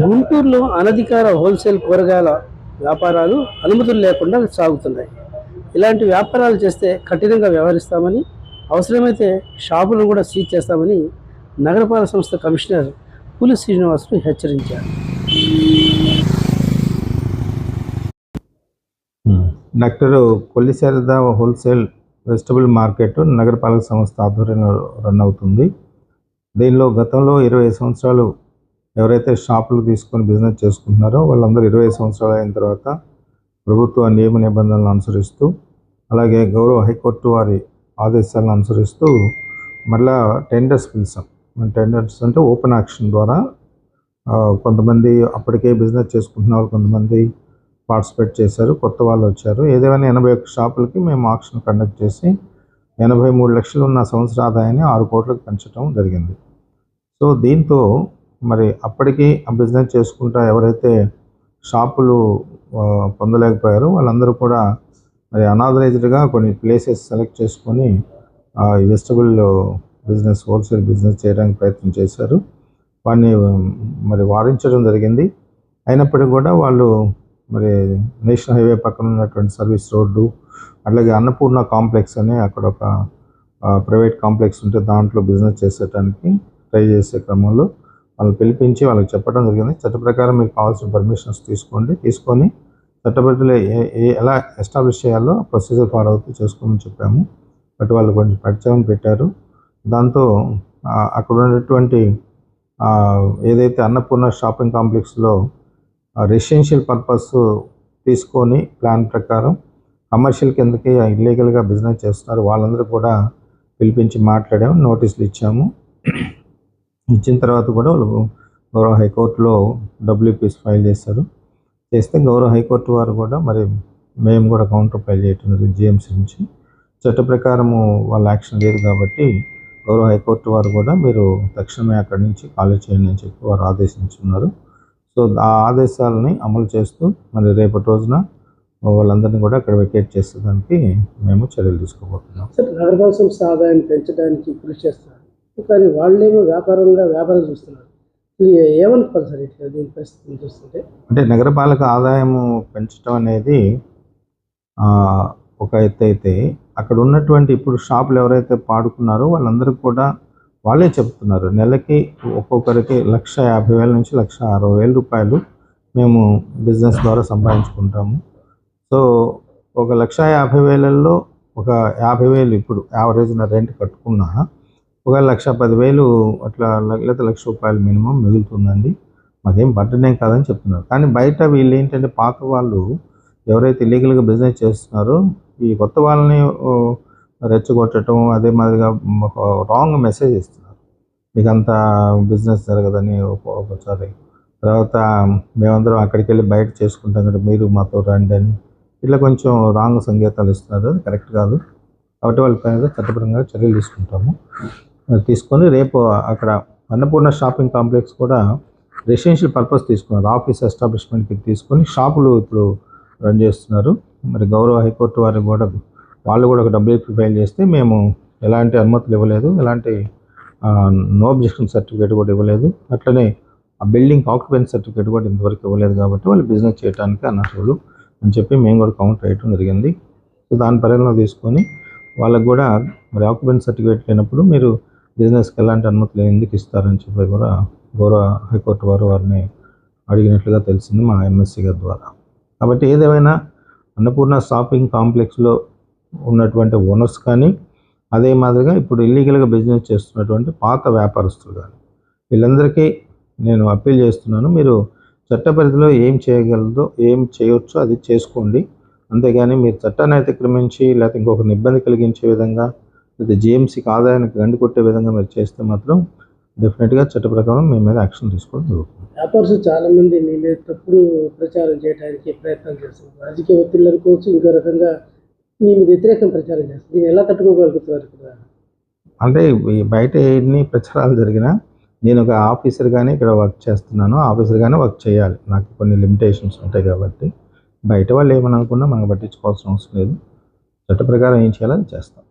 గుంటూరులో అనధికార హోల్సేల్ కూరగాయల వ్యాపారాలు అనుమతులు లేకుండా సాగుతున్నాయి. ఇలాంటి వ్యాపారాలు చేస్తే కఠినంగా వ్యవహరిస్తామని అవసరమైతే షాపులను కూడా సీజ్ చేస్తామని నగరపాలక సంస్థ కమిషనర్ పులి శ్రీనివాసులు హెచ్చరించారు. Doctor Kolli Sharada wholesale vegetable market నగరపాలక సంస్థ ఆధ్వర్యంలో రన్ అవుతుంది. దీనిలో గతంలో ఇరవై సంవత్సరాలు ఎవరైతే షాపులు తీసుకొని బిజినెస్ చేసుకుంటున్నారో వాళ్ళందరూ ఇరవై సంవత్సరాలు అయిన తర్వాత ప్రభుత్వ నియమ నిబంధనలు అనుసరిస్తూ అలాగే గౌరవ హైకోర్టు వారి ఆదేశాలను అనుసరిస్తూ మళ్ళా టెండర్స్ పిలిచాం. టెండర్స్ అంటే ఓపెన్ యాక్షన్ ద్వారా కొంతమంది అప్పటికే బిజినెస్ చేసుకుంటున్న వాళ్ళు కొంతమంది పార్టిసిపేట్ చేశారు కొత్త వాళ్ళు వచ్చారు. ఏదేమైనా ఎనభై ఒక్క షాపులకి మేము ఆక్షన్ కండక్ట్ చేసి ఎనభై మూడు లక్షలు ఉన్న సంవత్సర ఆదాయాన్ని ఆరు కోట్లకు పెంచడం జరిగింది. సో దీంతో మరి అప్పటికి ఆ బిజినెస్ చేసుకుంటా ఎవరైతే షాపులు పొందలేకపోయారో వాళ్ళందరూ కూడా మరి అనాథరైజ్డ్గా కొన్ని ప్లేసెస్ సెలెక్ట్ చేసుకొని ఈ వెజిటబుల్ బిజినెస్ హోల్సేల్ బిజినెస్ చేయడానికి ప్రయత్నం చేశారు. వాడిని మరి వారించడం జరిగింది. అయినప్పటికీ కూడా వాళ్ళు మరి నేషనల్ హైవే పక్కన ఉన్నటువంటి సర్వీస్ రోడ్డు అట్లాగే అన్నపూర్ణ కాంప్లెక్స్ అని అక్కడ ఒక ప్రైవేట్ కాంప్లెక్స్ ఉంటే దాంట్లో బిజినెస్ చేసేటానికి ట్రై చేసే క్రమంలో వాళ్ళు పిలిపించి వాళ్ళకి చెప్పడం జరిగింది. చట్ట ప్రకారం మీకు కావాల్సిన పర్మిషన్స్ తీసుకోండి. తీసుకొని చట్టబద్ధులు ఏ ఏ- ఎలా ఎస్టాబ్లిష్ చేయాలో ప్రొసీజర్ ఫాలో అవుతూ చేసుకోమని చెప్పాము. బట్ వాళ్ళు కొంచెం పరిచయం పెట్టారు. దాంతో అక్కడ ఉన్నటువంటి ఏదైతే అన్నపూర్ణ షాపింగ్ కాంప్లెక్స్లో రెసిడెన్షియల్ పర్పస్ తీసుకొని ప్లాన్ ప్రకారం కమర్షియల్ కిందకి ఇల్లీగల్గా బిజినెస్ చేస్తున్నారు. వాళ్ళందరూ కూడా పిలిపించి మాట్లాడాము నోటీసులు ఇచ్చాము. ఇచ్చిన తర్వాత కూడా వాళ్ళు గౌరవ హైకోర్టులో డబ్ల్యూపీస్ ఫైల్ చేస్తారు. చేస్తే గౌరవ హైకోర్టు వారు కూడా మరి మేము కూడా కౌంటర్ ఫైల్ చేయటం జరిగింది జిఎంసీ నుంచి. చట్ట ప్రకారము వాళ్ళ యాక్షన్ లేదు కాబట్టి గౌరవ హైకోర్టు వారు కూడా మీరు తక్షణమే అక్కడి నుంచి ఖాళీ చేయండి అని చెప్పి వారు ఆదేశించున్నారు. సో ఆ ఆదేశాలని అమలు చేస్తూ మరి రేపటి రోజున వాళ్ళందరినీ కూడా అక్కడ వెకేట్ చేసేదానికి మేము చర్యలు తీసుకోబోతున్నాం. సార్ నగరపాలక సంస్థ ఆదాయాన్ని పెంచడానికి కృషి చేస్తున్నారు? కానీ వాళ్ళేమో వ్యాపారంగా వ్యాపారం చూస్తున్నారు. ఏమనుకోవాలి సార్ ఇట్లా దీని పరిస్థితిని చూస్తుంటే? అంటే నగరపాలక ఆదాయము పెంచడం అనేది ఒక ఎత్తు అయితే అక్కడ ఉన్నటువంటి ఇప్పుడు షాపులు ఎవరైతే పాడుకున్నారో వాళ్ళందరికీ కూడా వాళ్ళే చెప్తున్నారు. నెలకి ఒక్కొక్కరికి లక్ష యాభై వేల నుంచి లక్ష అరవై వేల రూపాయలు మేము బిజినెస్ ద్వారా సంపాదించుకుంటాము. సో ఒక లక్ష యాభై వేలల్లో ఒక యాభై వేలు ఇప్పుడు యావరేజ్న రెంట్ కట్టుకున్నా ఒక లక్ష పదివేలు అట్లా లేకపోతే లక్ష రూపాయలు మినిమం మిగులుతుందండి. మాకేం బర్డెన్ కాదని చెప్తున్నారు. కానీ బయట వీళ్ళు ఏంటంటే పాత వాళ్ళు ఎవరైతే ఇల్లీగల్గా బిజినెస్ చేస్తున్నారో ఈ కొత్త వాళ్ళని రెచ్చగొట్టడం అదే మాదిరిగా ఒక రాంగ్ మెసేజ్ ఇస్తున్నారు. మీకు అంత బిజినెస్ జరగదని ఒకసారి. తర్వాత మేమందరం అక్కడికి వెళ్ళి బయట చేసుకుంటాం కదా మీరు మాతో రండి అని. ఇట్లా కొంచెం రాంగ్ సంకేతాలు ఇస్తున్నారు. అది కరెక్ట్ కాదు. కాబట్టి వాళ్ళ పైన చట్టపరంగా చర్యలు తీసుకుంటాము. తీసుకొని రేపు అక్కడ అన్నపూర్ణ షాపింగ్ కాంప్లెక్స్ కూడా రెసిడెన్షియల్ పర్పస్ తీసుకున్నారు. ఆఫీస్ ఎస్టాబ్లిష్మెంట్కి తీసుకొని షాపులు ఇప్పుడు రన్ చేస్తున్నారు. మరి గౌరవ హైకోర్టు వారికి కూడా వాళ్ళు కూడా ఒక డబ్ల్యూపీ ఫైల్ చేస్తే మేము ఎలాంటి అనుమతులు ఇవ్వలేదు. ఎలాంటి నో అబ్జెక్షన్ సర్టిఫికేట్ కూడా ఇవ్వలేదు. అట్లనే ఆ బిల్డింగ్ ఆక్యుపెన్స్ సర్టిఫికేట్ కూడా ఇంతవరకు ఇవ్వలేదు కాబట్టి వాళ్ళు బిజినెస్ చేయడానికి అనర్హులు అని చెప్పి మేము కూడా కౌంటర్ వేయటం జరిగింది. సో దాని పరిగణలో తీసుకొని వాళ్ళకు కూడా మరి ఆక్యుపెన్స్ సర్టిఫికేట్ లేనప్పుడు మీరు బిజినెస్కి ఎలాంటి అనుమతులు ఎందుకు ఇస్తారని చెప్పి కూడా గౌరవ హైకోర్టు వారు వారిని అడిగినట్లుగా తెలిసింది మా ఎంఎస్సీ గారి ద్వారా. కాబట్టి ఏదేమైనా అన్నపూర్ణ షాపింగ్ కాంప్లెక్స్లో ఉన్నటువంటి ఓనర్స్ కానీ అదే మాదిరిగా ఇప్పుడు ఇల్లీగల్గా బిజినెస్ చేస్తున్నటువంటి పాత వ్యాపారస్తులు కానీ వీళ్ళందరికీ నేను అప్పీల్ చేస్తున్నాను మీరు చట్ట పరిధిలో ఏం చేయగలదో ఏం చేయొచ్చో అది చేసుకోండి. అంతేగాని మీరు చట్టాన్ని అతిక్రమించి లేకపోతే ఇంకొకరిని ఇబ్బంది కలిగించే విధంగా లేదా జిఎంసీకి ఆదాయానికి గండి కొట్టే విధంగా మీరు చేస్తే మాత్రం డెఫినెట్గా చట్ట ప్రకారం మీ మీద యాక్షన్ తీసుకోవడం జరుగుతుంది. వ్యాపారస్తులు చాలా మంది మీ మీద తప్పుడు ప్రచారం చేయడానికి ప్రయత్నం చేస్తున్నారు. రాజకీయ ఒత్తిళ్ళు అనుకోవచ్చు ఇంకో రకంగా మీ మీద వ్యతిరేకం ప్రచారం చేస్తారు దీన్ని ఎలా తట్టుకోగలుగుతున్నారు ఇక్కడ? అంటే బయట ఎన్ని ప్రచారాలు జరిగినా నేను ఒక ఆఫీసర్గానే ఇక్కడ వర్క్ చేస్తున్నాను. ఆఫీసర్గానే వర్క్ చేయాలి. నాకు కొన్ని లిమిటేషన్స్ ఉంటాయి కాబట్టి బయట వాళ్ళు ఏమని అనుకున్నా మనం పట్టించుకోవాల్సిన అవసరం లేదు. చట్ట ప్రకారం ఏం చేయాలో అది చేస్తాం.